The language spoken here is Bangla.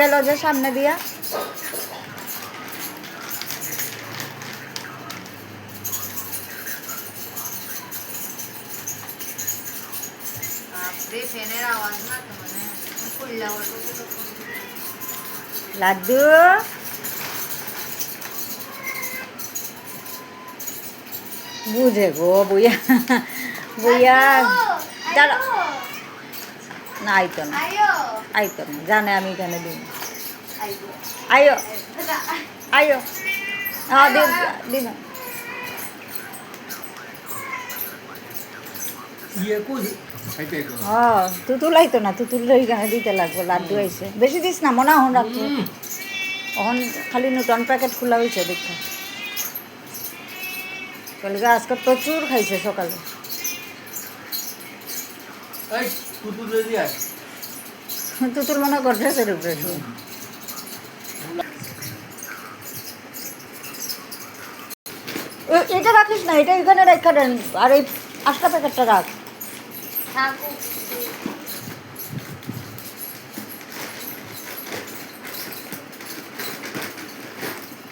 গেল যে সামনে দিয়া। তো মানে লাড্ডু। বুঝে গো বুইয়া। বুইয়া দাঁড়া। না আইতো না। আইতো জানে আমি এখানে দিই আইও আইও। হ্যাঁ দিন দিন ইয়ে ও তুতুল আইতো না তুতুল এখানে দিতে লাগবো লাড্ডু আইছে। বেশি দিস না মনে হন খালি নতুন প্যাকেট খোলা হয়েছে দেখা। কালকে আজকে প্রচুর খাইছে সকালে। তুতুল মনে করছে উপরে এটা রাখিস না, এটা এখানে রাখা আর এই আটটা প্যাকেটটা রাখ।